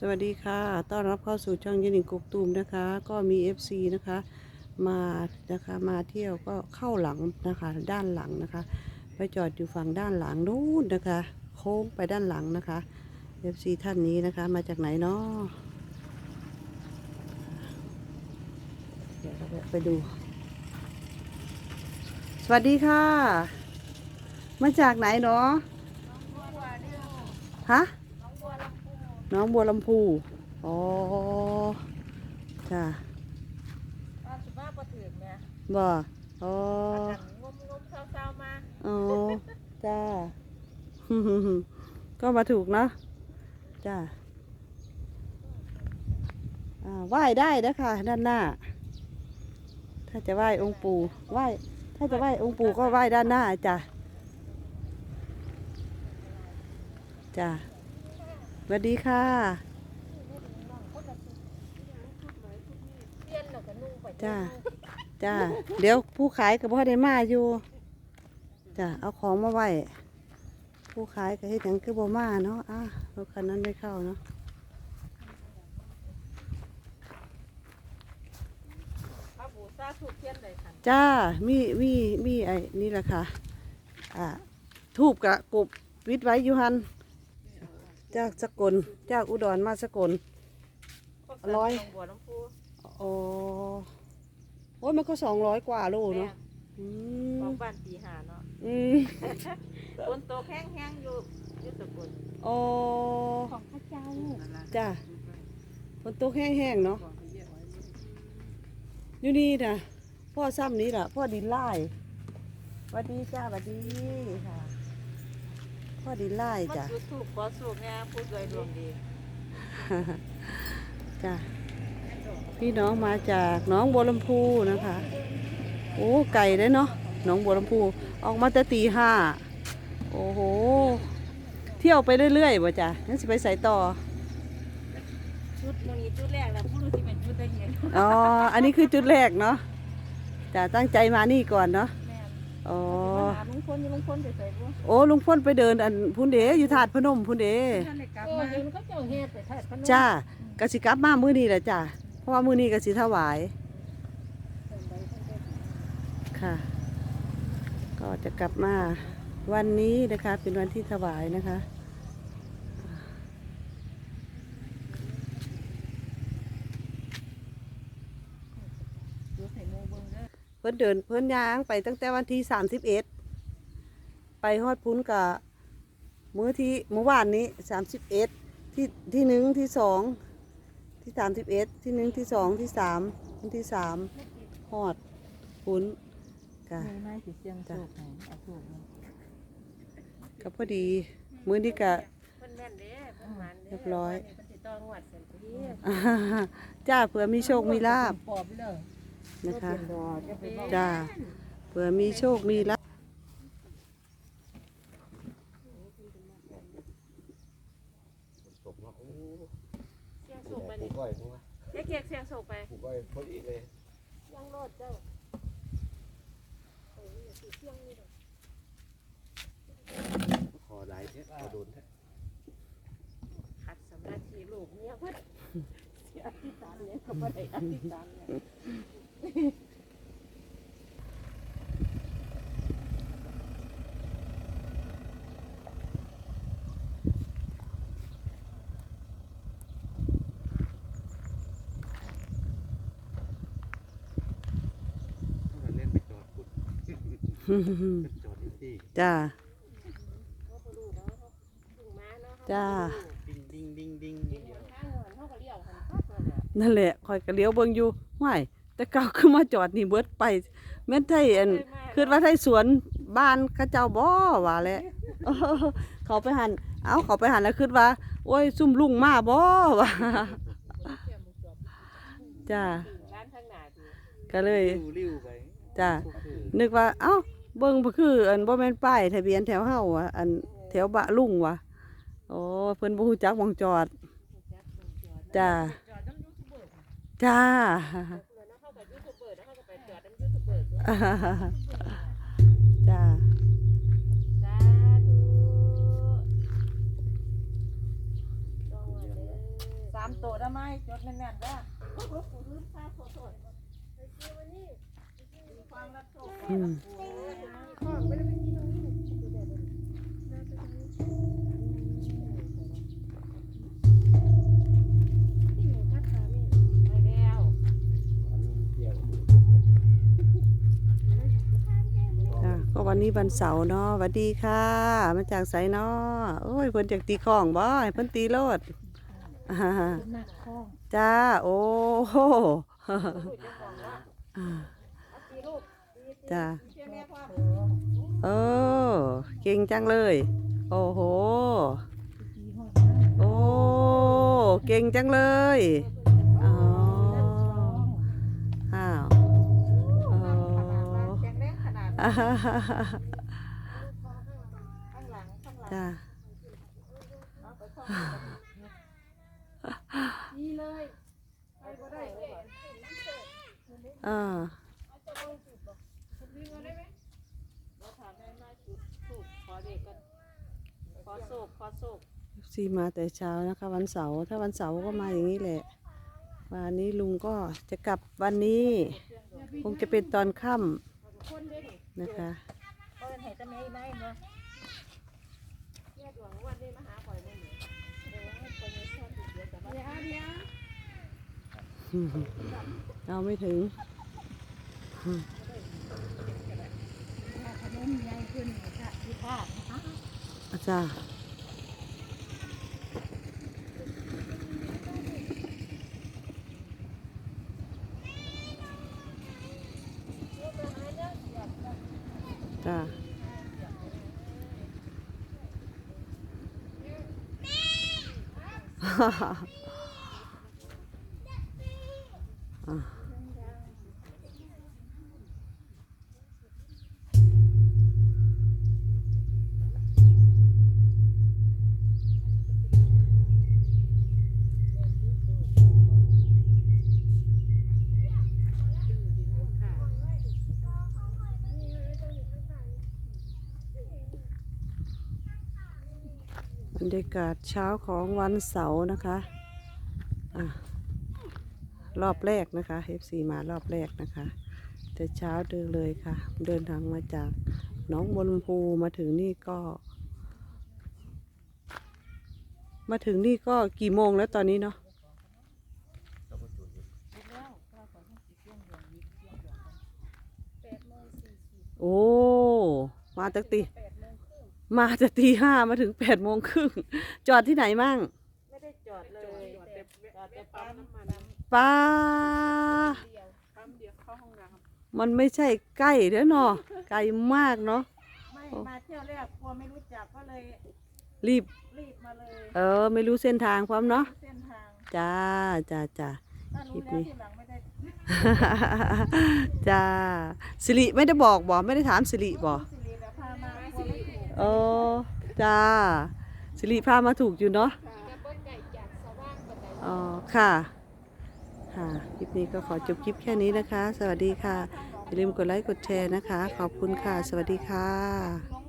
สวัสดีค่ะ ต้อนรับเข้าสู่ช่องยินิงกุกตูมนะคะ ก็มี FC นะคะ มานะคะมาเที่ยวก็เข้าหลังนะคะ ด้านหลังนะคะ ไปจอดอยู่ฝั่งด้านหลังนู้นนะคะ โค้งไปด้านหลังนะคะ FC ท่านนี้นะคะ มาจากไหนเนาะเดี๋ยวเราไปดู สวัสดีค่ะ มาจากไหนเนาะฮะ น้องบัวลำพู อ๋อ จ้ะว่าสิมาบ่ถึงแม่บ่อ๋อประกันงมงมเศร้าๆมาอ๋อ จ้า ก็มาถูกเนาะ จ้า อ่าไหว้ได้นะคะด้านหน้า ถ้าจะไหว้องค์ปู่ไหว้ถ้าจะไหว้องค์ปู่ก็ไหว้ด้านหน้าจ้ะ จ้า สวัสดีค่ะ จ้า จ้า เดี๋ยวผู้ขายกับพ่อได้มาอยู่ จ้า เอาของมาไว้ ผู้ขายก็เฮ็ดหยังคือบ่มาเนาะ อะรถคันนั้นไม่เข้าเนาะจ้า มีมีมีไอ้นี่แหละค่ะ อ่าทูบกะกบวิทย์ไว้อยู่หัน จากสกลจากอุดรมาสกลพวกร้อยสันหนงบัวน้ำพูโอ้โอ้ยมันก็สองร้อยกว่าโลแม่เนาะอืขอมงบ้านตีหาเนาะอืมคนโตแห้งๆอยู่อยู่สกุลโอ้ของพระเจ้าจ้าฝนตกแห้งๆเนาะอยู่นี่นะพ่อซ้ำนี้ล่ะ พ่อดินไล่สวัสดีจ้าสวัสดีค่ะ พ่อดินไล่มาจ้ะจุดถูกขอสูบแม่ผู้รวยดวงดีจ้ะพี่น้องมาจากหน้องบัวลำพูนะคะ โอ้ไก่เลยเนาะหน้องบัวลำพูออกมาแต่ตีห้าโอ้โห เที่ยวไปเรื่อยๆบ่จ้ะงั้นสิไปใส่ต่อชุดมื้อนี้ชุดแรกแล้วผู้รู้สิเป็นชุดได้เงินอ๋อ อันนี้คือจุดแรกเนาะจ้ะตั้งใจมานี่ก่อนเนาะแม่ อ๋อมาหาลุงพลอยู่ลุงพลไปใส่บ่โอ้ลุงพ่นไปเดินอันพุ่นเดอยู่ถาดพนมพุ่นเดท่านได้กลับมาเห็นเขาเจ้าเฮ็ดไปทาดพนมจ้ากสิกลับมามื้อนี้แหละจ้ะเพราะว่ามื้อนี้กสิถวาย ค่ะ ก็จะกลับมาวันนี้นะคะ เป็นวันที่ถวายนะคะ อยู่ใส่หมู่เบิ่งเด้อ เพิ่นเดินเพิ่นย่างไปตั้งแต่วันที่สามสิบเอ็ดไปฮอดพุ้นกับมื้อที่เมื่อวานนี้สามสิบเอ็ดที่ที่หนึ่งที่สองที่สามสิบเอ็ดที่หนึ่งที่สองที่สามวันที่สามฮอดพุ้นกะมีไม้สิเสียงโชคให้เอาโชคให้ก็พอดีมื้อนี้กะเพิ่นแม่นเด้เพิ่นหมันเด้เรียบร้อยเพิ่นสิต้องงวดเสร็จทีจ้าเผื่อมีโชคมีลาบปอบเลย นะคะรอจะไปบอกจ้าเผื่อมีโชคมีลาบเสียงโชคไปผูนี่กก้อยผูกก้อยเจ๊เกียกเสียงโชคไปผูกก้อยพอดีเลยยังโลดเจ้าขอหลายเท่ขอโดนแท้ขัดสมาธิลูกเนี่ยเพิ่นเสียอธิษฐานเนี่ยก็บ่ได้อธิษฐานเนี่ยถ้าเล่นไป จอดพุดจอดที่จ้าเขาบ่รู้เนาะเขาเพิ่งมาเนาะจ้า ดิ้งดิ้งดิ้งดิ้งดิ้งทางเงินเขาก็เลี้ยวหันปั๊บนั่นแหละนั่นแหละคอยกระเลี้ยวเบิ่งอยู่ห้วย แต่เก่าคือมาจอดนี่เบิดไปแม่นไทยอันคือว่าไทยสวนบ้านเข้าเจ้าบ่ว่าแหละเออเขาไปหันเอาเขาไปหันแล้วคิดว่า โอ้ยซุ่มลุงมาบ่ว่าจ้าร้านข้างหน้าดีก็เลยริ้วริ้วไปจ้านึกว่า เอ้าเบิ่งบ่คือ อันบ่แม่นป้ายทะเบียนแถวเฮาอะอันแถวบะลุงวะโอ้เพิ่นบ่ฮู้จักหมองจอด จ้าจอดน้ำยูทูบเบอร์ค่ะจ้า จ้าสาธุต้องมาเด้อามตัวได้ไหมจดแน่นๆได้อความรับโชคอืมไป นนี้วันเสาร์เนาะหวัสดีค่ะ มาจากไสเนาะโอ้ยเพิ่นจากตีของบ่ให้เพิ่นตีโลดอ่าหนักข้องจ้า โอ้โหอ่าจ้าเออเก่งจังเลย โอ้โห โอ้ เก่งจังเลย กกันขอโศกขอโศกซีมาแต่เช้านะคะ วันเสาร์ถ้าวันเสาร์ก็มาอย่างนี้แหละวันนี้ลุงก็จะกลับวันนี้ คงจะเป็นตอนค่ำ นะคะเปิ้นให้ตะเมย์ไหมเนาะแยกหวังวันนี้มาหาข่อยเลยเดี๋ยวให้คนนี้ชอบติดเดี๋ยวแต่ว่าเดี๋ยวเดี๋ยวเอาไม่ถึงขนมใหญ่ขึ้นค่ะที่ภาพนะคะอาจารย์ จ้าอะ บรรยากาศเช้าของวันเสาร์นะคะอะรอบแรกนะคะ FC มารอบแรกนะคะ แต่เช้าเดินเลยค่ะ เดินทางมาจากหนองบัวลำพูมาถึงนี่ก็ มาถึงนี่ก็กี่โมงแล้วตอนนี้เนาะโอ้ มาตั้งตี มาจะตีห้ามาถึงแปดโมงครึ่งจอดที่ไหนมั่งไม่ได้จอดเลยจอดแต่ปั๊มน้ำมันป้าปั๊มเดียวเข้าห้องน้มันไม่ใช่ใกล้เด้อเนาะไกลมากเนาะำไม่มาเที่ยวแรกกลัวไม่รู้จักก็เลย รีบรีบมาเลย เออ ไม่รู้เส้นทางพร้อมเนาะเส้นทางจ้าจ้าจ้าถ้ารู้แล้วทีหลังไม่ได้จ้าสิริไม่ได้บอกบอกไม่ได้ถามสิริบอก สิริพามากลัวไม่ถูกเออจ้าสิริพามาถูกอยู่เนาะอ๋อค่ะ ค่ะคลิปนี้ก็ขอจบคลิปแค่นี้นะคะ สวัสดีค่ะอย่าลืมกดไลค์กดแชร์นะคะ ขอบคุณค่ะ สวัสดีค่ะ